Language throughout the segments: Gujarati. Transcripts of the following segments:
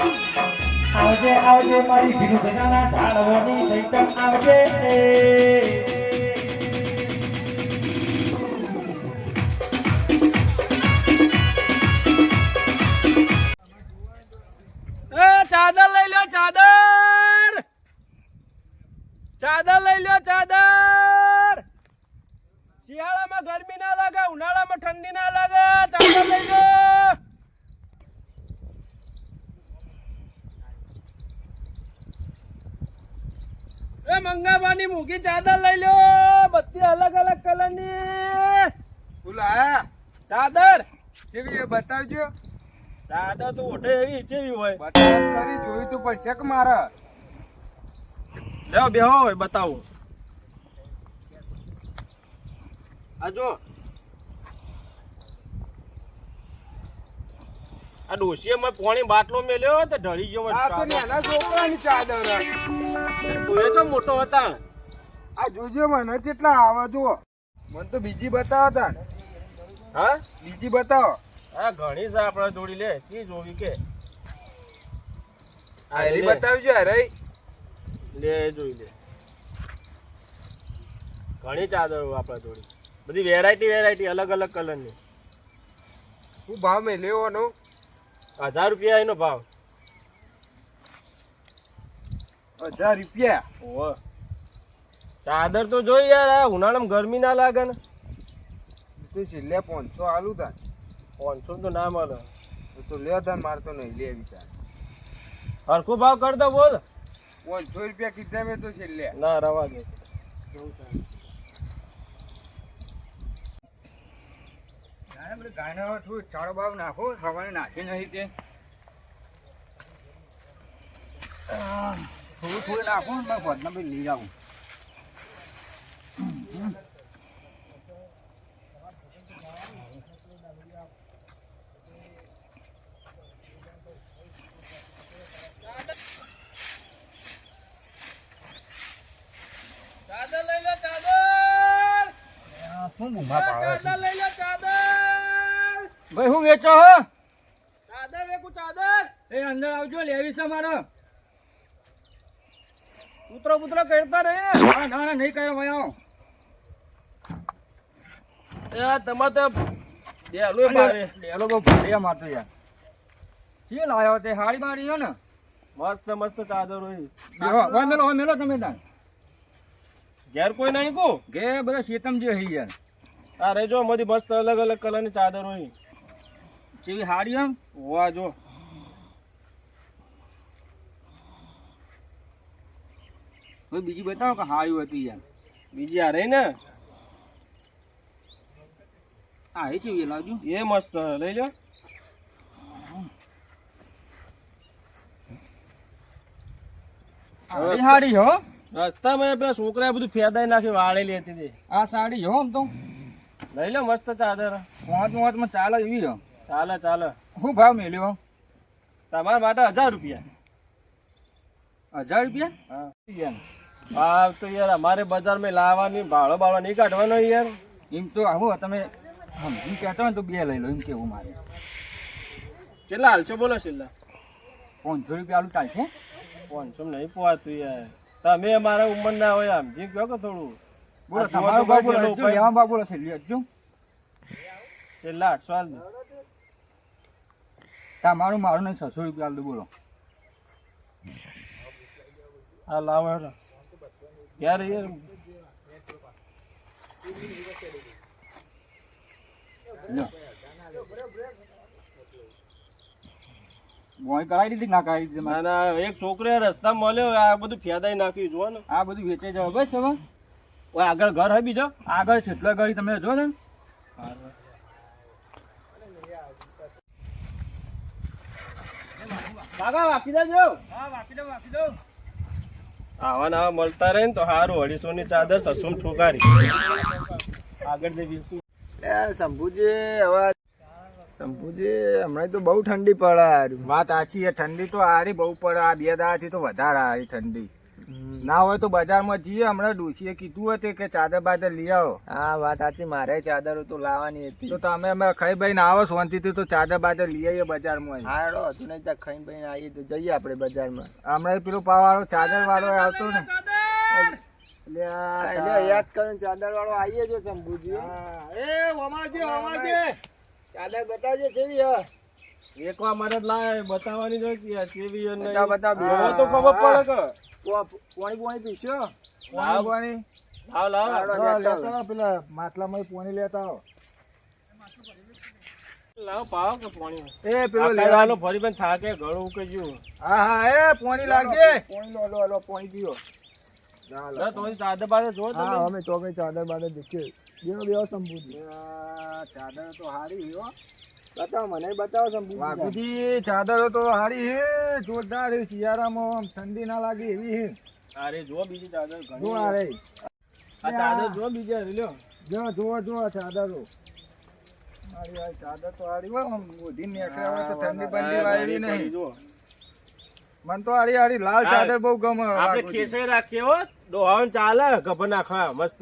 આવજે આવજે, મારી ભીલું ઝાડવાની ચૈતન આવજે. ચાદર લઈ લો ચાદર! ચાદર લઈ લો ચાદર! શિયાળામાં ગરમી ના ઉનાળામાં ઠંડી ના લાગે ચાદર લઈ લો એ મંગાવાની મૂકી ચાદર લઈ લો બધી અલગ અલગ કલરની બોલા ચાદર. કેવી એ બતાવજો. ચાદર તો ઓઠે એવી ચેવી હોય. કરી જોયું તું પડશે કે મારે. લેવો બેહો હોય બતાવો. આ જો. આ ડોશીએ પોણી બાટલો મેલ્યો તો ઢળી ગયો આ તો નાના છોકરાની ચાદર તું તો મોટો હતા આ જોજો મને કેટલા આવા જો મને તો બીજી બતાવો તા. હા? બીજી બતાવો. આ ઘણી છે આપણે જોડી લે. કી જોવી કે? આ એરી બતાવજો અરે લે જોઈ લે. ઘણી ચાદરો આપણે જોડી. બધી વેરાયટી વેરાયટી અલગ અલગ કલરની હું ભાવ મેં લેવાનો હજાર રૂપિયા એનો ભાવ. હજાર રૂપિયા? ઓ ચાદર તો જોઈ યાર આ ઉનાળામાં ગરમી ના લાગે ને. તું છેલ્લે પાંચસો આલુ તા પાંચસો તો ના મળે. તો લે તા મારે તો નહીં લે વિચાર હરખો ભાવ કર દો બોલ પાંચસો રૂપિયા કીધા મેં તો છેલ્લે ના રવા દે. ગાયનો થોડું ચાળો ભાવ નાખો ખાવાને નાખી નહીં તે. થોડું થોડું નાખો ને મારે ભોજના ભાઈ લઈ જાઉં. ચાદર લઈ લો ચાદર! શું બુમા પાડે છે? ભાઈ હું વેચો હો. ચાદર વેકુ ચાદર. એ અંદર આવજો લેવી છે મારે. ઉતરો પુતરો કરતા રહે ના. ના ના, નહીં કર્યો ભાઈ. એ તમારે તો ડેલો બહુ ભારે મારતો યાર. શી લાયો તે હાડી મારી હો ને? મસ્ત મસ્ત ચાદર હોય. બેહો, મેલો હવે મેલો તમે તાર ઘેર કોઈ નહીં કો? ઘે બધા શેતમ જે હઈ યાર. આ રેજો મધી મસ્ત અલગ અલગ કલરની ચાદર હોય. જેવી હારી એમ હોવા જો. હવે બીજી બતાવો કે હાડી હતી યાર બીજી આ રહી ને? આ એ છે એ લાવજો. એ મસ્ત લઈ લો હવે હાડી હો. રસ્તામાં પેલા છોકરાએ બધું ફેદાઈ નાખી વાળેલી હતી. આ સાડી હો આમ તો. લઈ લો મસ્ત ચાદર. વાંચ વાંચમાં ચાલો ચાલે એવી હો. ચાલે ચાલે. શું ભાવ મેલ્યો તમારા માટે હજાર રૂપિયા. હજાર રૂપિયા? હા. ભાવ તો યાર અમારે બજારમાં લાવવાની ભાડો ભાડો નહીં કાઢવાનો યાર. એમ તો આવો તમે સમજી કહેતો ને તો બે લઈ લો એમ કેવું મારે. કેટલા હાલશો? બોલો છેલ્લા. પાંચસો રૂપિયા આલુ ચાલશે? પાંચસો નહીં પોવાતું યાર. તમે અમારા ઉંમરના હોય આમ. જી કહો કે થોડું? બોલો તમારો હજુ લેવા બાબુ છેલ્લી હજુ. છેલ્લા આઠસો હાલ. તમારું મારું નહીં છસો રૂપિયા બોલો. હા લાવો યાર યાર. લો કરાવી દીધી ના કરાવી દીધી ના ના એક છોકરો રસ્તા મળ્યો આ બધું ફેદાઈ નાખ્યું જુઓ ને. આ બધું વેચાઈ જાવ બસ હવે. આગળ ઘર હોય બીજો? આગળ ગાડી તમે જો ને. કાકા વાપી દેજો. હા વાપી દો વાપી દો. આવા મળતા રહે ને તો સારું અઢીસો ની ચાદર સસુમ ઠોકારી. આગળ જઈ શંભુજી હવે શંભુજી હમણાં તો બહુ ઠંડી પડે વાત સાચી છે ઠંડી તો આરી બહુ પડે આ બે દાડાથી તો વધારે આવી ઠંડી. ના હોય તો બજારમાં જઈએ. હમણાં ડોશીએ કીધું હતું કે ચાદર બાદર લઈ આવો. હા વાત સાચી. મારે ચાદર તો લાવવાની હતી. તો તમે અમે ખાઈ ભાઈ ને આવો શાંતિથી તો ચાદર બાદર લઈ આવીએ બજારમાં. હા રો હજુ નહીં ત્યાં ખાઈ ભાઈ આવીએ તો જઈએ આપણે બજારમાં. હમણાં પેલો પાવાળો ચાદર વાળો આવતો ને. યાદ કરો ચાદર વાળો આવીએ જો શંભુજી. એ વમાજે વમાજે ચાદર બતાવજે કેવી હ. એકવાર મારે લાય બતાવવાની જો કેવી બતાવ તો ખબર પડે કે. પાણી પાણી પીશો? લાવ. પાણી લાવ લાવ. લાવ. લેતા આવો. પેલા માટલામાં પાણી લેતા આવો. લાવ પાવ કે પાણી? એ પેલો આ ફરી પણ થાકે ઘણું ઉકેજ્યું. હા હા એ પાણી લાગજે પાણી લો લો લો પાણી પીઓ. ચાદર બાદર જો હા અમે તો કઈ ચાદર બાદર દેખીએ. બેનો બેવો શંભુજી. ચાદર તો હારી હો. બતાવો મને બતાવો વાઘુજી ચાદરો તો હારી હે જોરદાર હે શિયાળામાં આમ ઠંડી ના લાગે એવી હે અરે જો બીજી ચાદર ઘણી આ રે. આ ચાદર જો બીજી હારી લ્યો. જો જો જો આ ચાદરો. મારી આ ચાદર તો હારી હોય આમ ઉધી નીકળ્યા હોય તો ઠંડી બંડી વાયરી નહીં. જો મને તો આડી આડી લાલ ચાદર બહુ ગમે આપણે ખેસે રાખીએ હો ડોહાણ ચાલે ગભર નાખવા મસ્ત.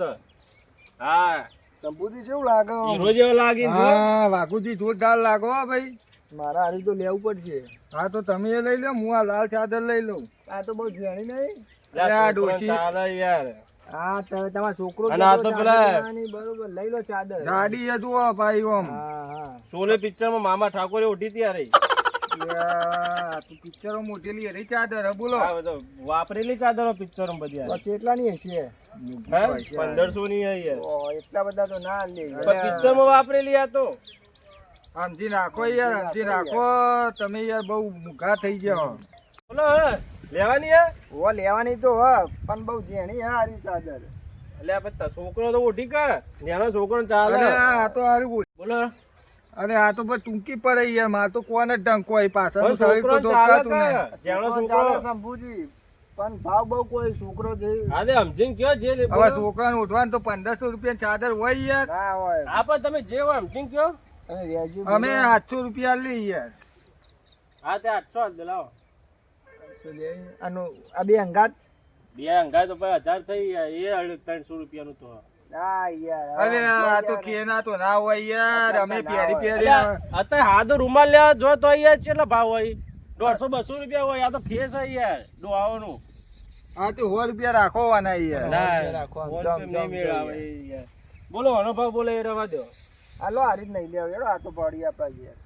હા. શંભુજી કેવું લાગે હીરો જેવો લાગે હા વાઘુજી જોરદાર લાગો ભાઈ. મારા હારી તો લેવું પડશે. હા તો તમે એ લઈ લો હું આ લાલ ચાદર લઈ લઉં. આ તો બહુ જાણી નહીં. અરે આ ડોશી. યાર. હા તમે તમારો છોકરો અને આ તો પેલા- બરોબર લઈ લો ચાદર. જાડી એ જુઓ ભાઈ ઓમ. હા હા. માં મામા ઠાકોરે ઉઠી હતી યાર યા, તું પિક્ચરો મોટેલી હરી ચાદર બોલો. વાપરેલી ચાદરો પિક્ચરો બધી પછી એટલા ની હશે. પંદરસો ની એટલા બધા તો ના લે. પિક્ચરમાં વાપરેલી આ તો. સમજી નાખો યાર સમજી નાખો તમે યાર બહુ મૂઘા થઈ ગયા બોલો લેવાની હે? ઓ લેવાની તો હ પણ બહુ ઝીણી હા હારી ચાદર. એટલે છોકરો તો ઉઠી કે નાનો છોકરો ચાલે. તો હારું બોલ. અરે આ તો બસ ટૂંકી પડે યાર માર તો કોને જ ડંકો હોય પાછળ શરીર તો ધોકાતું નહીં. કા? છોકરો શંભુજી પણ ભાવ બહુ કોઈ છોકરો જે હા સમજીને કયો જે હવે છોકરાને ઉઠવાનું તો પંદરસો રૂપિયા ચાદર હોય યાર. ના હોય. હા પણ તમે જે હોય સમજીને કયો. અમે આઠસો રૂપિયા લઈ યાર. હા તે આઠસો જ લાવો. આનું આ બે અંગાત? બે અંગાત તો ભાઈ હજાર થઈ ગયા એ ત્રણસો રૂપિયાનું તો. અરે આ તો કેના તો ના હોય યાર અમે પહેરી પહેરી અત્યારે હાથો રૂમાલ લેવા જો તો અહીંયા કેટલા ભાવ હોય? દોઢસો બસો રૂપિયા હોય આ તો ફેસ હોય યાર તો સો રૂપિયા રાખવાના. બોલો અનુભવ બોલે એ રવા દો. હાલો હારી જ નહીં લેવો એડો આ તો પડી આપણા યાર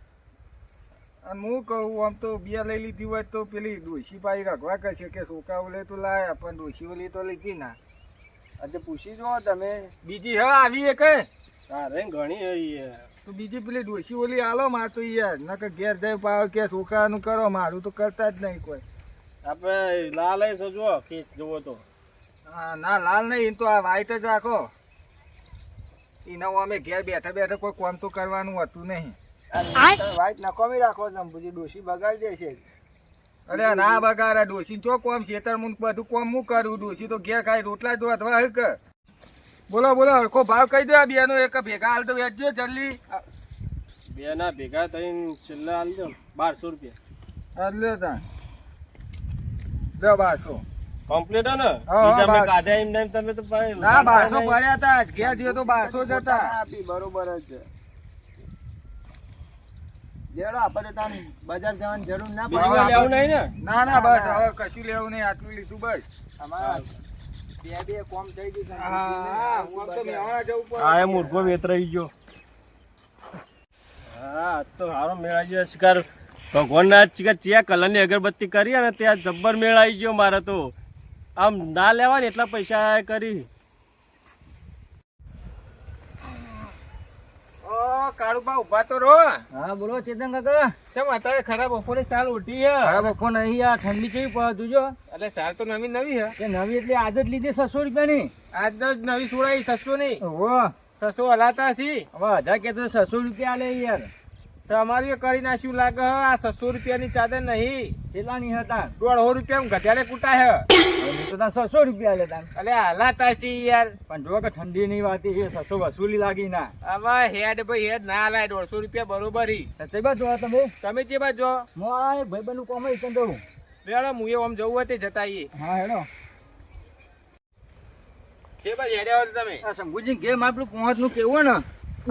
અને હું કહું આમ તો બે લઈ લીધી હોય તો પેલી ડોશી પાઈ રખવા છે કે સોકા ઓલે તો લાયા પણ ડોશી ઓલી તો લીધી ના. આજે પૂછી જો તમે. બીજી હ આવી એક હે? તારે ઘણી હે તું બીજી પેલી ડોશી ઓલી આલો માર તો યાર. નકર ઘેર જઈ પાવ કે છોકરાનું કરો મારું તો કરતા જ નહીં કોઈ. આપણે લાલ એ સજવો કેસ જોવો તો. હા ના લાલ નહીં તો આ વાઈટ જ રાખો. એના અમે ઘેર બેઠા બેઠા કોઈ કોમ તો કરવાનું હતું નહીં. વાઈટ નકોમી રાખો શંભુજી ડોશી બગાડી દેશે. અરે ના બગારા ડોસી ચો કોમ ખેતર મું બધું કોમ હું કરું? ડોસી તો ઘેર ખાઈ રોટલા જ અથવા હક. બોલો બોલો હરખો ભાવ કહી દો આ બેનો એક ભેગા હાલ તો વેચજો જલ્દી. બે ના ભેગા થઈને છેલ્લા હાલ દો બારસો રૂપિયા. હાલ લ્યો તા. લ્યો બારસો. કમ્પ્લીટ હે ને? બીજા મેં કાઢ્યા એમ નેમ તમે તો ના બારસો ભર્યા હતા ઘેર જ્યો તો બારસો જ હતા. બરોબર જ છે. લેડો આપણે તાન બજાર જવાની જરૂર ના પડે. લેવું નહીં ને? ના ના બસ હવે કશું લેવું નહીં આટલું લીધું બસ. અમારા બે બે કોમ થઈ ગયું હા આમ તો મેવાડા જવું પડે. આ મૂર્ખો વેતરાઈ ગયો. હા તો સારો મેળાઈ ગયો. શિકાર ભગવાનના શિકાર ચિયા કલરની અગરબત્તી કરી અને ત્યાં જબ્બર મેળાઈ ગયો મારે તો. આમ ના લેવા ને એટલા પૈસા કરી ઓ કાળુબા ઊભા તો રો હા બોલો ચેતન કાકા. કેમ અત્યારે ખરાબ બપોરે સાલ ઉઠી હે બરાબર ફોન અહીં આ ઠંડી છે જોજો. એટલે સાલ તો નવી નવી હે કે નવી એટલે આજ જ લીધી છસો રૂપિયાની. આજ તો જ નવી સુડાઈ સસ્તું નહીં. ઓહો. સસો હલાતા છી હવે હજાર કે તો છસો રૂપિયા લે યાર. તમારી કરી નાખ્યું લાગે હે આ છસો રૂપિયાની ચાદર નહીં. કેટલાની હતા? દોઢસો રૂપિયા ઘટાડે કુટા હે. સસો છસો રૂપિયા લેતા અલે હાલા તાસી યાર. પણ જો કે ઠંડી ની વાત એ છસો વસૂલી લાગી ના. હવે હેડ ભાઈ હેડ ના લાય દોઢસો રૂપિયા બરોબર. હી તો બાજુ તમે? તમે જે બાજુ હું. આ ભાઈ બનુ કોમ હોય તો દઉં હું આમ જવું હોય તે જતા આવીએ. હા હેડો. કે ભાઈ હેડે આવો તમે. આ શંભુજી ગેમ આપણું પહોંચનું કેવું ને?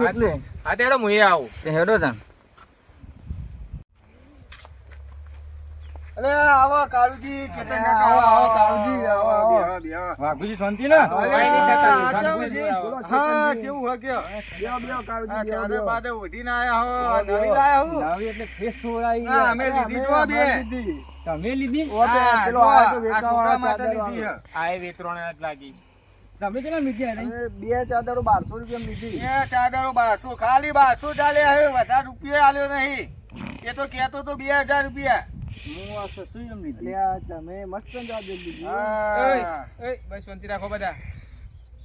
એટલે. હા તેડો હું એ આવું. હેડો તા અરે આવો કાળુજી કેતન કાકા આવો આવો કાળુજી આવો આવો. વાઘુજી શાંતિ ને? હા કેવું હે કે આ ચારે બાદે ઉઠીને આયા હો નવી લાયા હું. લાવી એટલે ફેસ થોડાઈ હા અમે લીધી જો બે. તમે લીધી. હા, જો આ આ છોકરા માટે લીધી આ વેતરોણે જ લાગી. તમે કેટલા મીઠી આલી બે ચાદરો બારસો ખાલી બારસો ચાલે હવે વધારે રૂપિયા આલ્યો નહીં. એ તો કેતો તો બે હજાર રૂપિયા.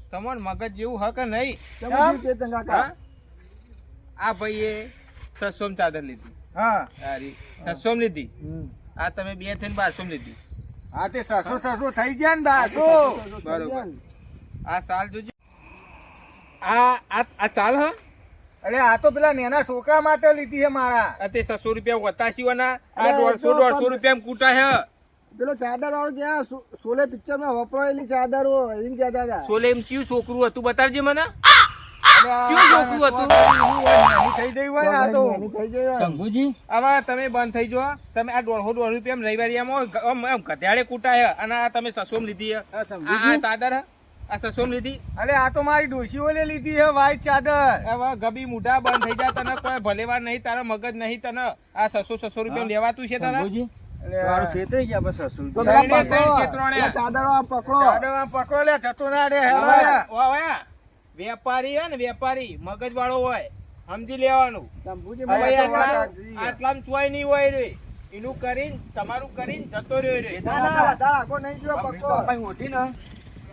તમાર મગજ જેવું હક નહીં આ ભાઈએ સસોમ ચાદર લીધી હા સસોમ લીધી આ તમે બે થઈને બારસોમ લીધી હા તે સસો સસો થઈ ગયા ને બારસો બરોબર આ સાલ જોજો આ આ સાલ હા? અરે આ તો પેલા નેના છોકરા માટે લીધી છે મારા. તે છસો રૂપિયા વતાસીવાના આ દોઢસો દોઢસો રૂપિયા કૂટા હે પેલો ચાદર વાળો ક્યાં સોલે પિક્ચરમાં વપરાયેલી ચાદર એમ કહેતા હતા. સોલે એમ ચિયું છોકરું હતું બતાવજે મને. અરે આ કેવું છોકરું હતું? થઈ ગઈ હોય આ તો. થઈ જાય શંભુજી? તમે બંધ થઈ જો તમે આ દોઢસો દોઢ રૂપિયા આમ ગધેડે હે અને આ તમે સસોમ લીધી હે હા આ ચાદર હે. આ સસોમ લીધી? અરે આ તો મારી ડોશીઓને લીધી છે વ્હાઈટ ચાદર. હવે ગબી મુઢા બંધ થઈ જાય તને કોઈ ભલેવાર નહીં તારા મગજ નહીં તને. આ છસો છસો રૂપિયા લેવાતું છે તારા? શંભુજી અરે મારું છેતરી ગયા બસ સસુઈ તો ત્રણે પેલા ત્રણ પકડો. ક્ષેત્રોને. પેલા ચાદર વાળા પકડો. ચાદર આમ પકડો લે જતો ના રે હેડો ઓ હવે વેપારી હે ને વેપારી. મગજ વાળો હોય. સમજી લેવાનું. આટલા ચોય નહીં હોય રે. એનું કરીને તમારું કરીને જતો રહ્યો રે. ના ના નહીં જોયો પકડો પાઈ ઓઢી ને.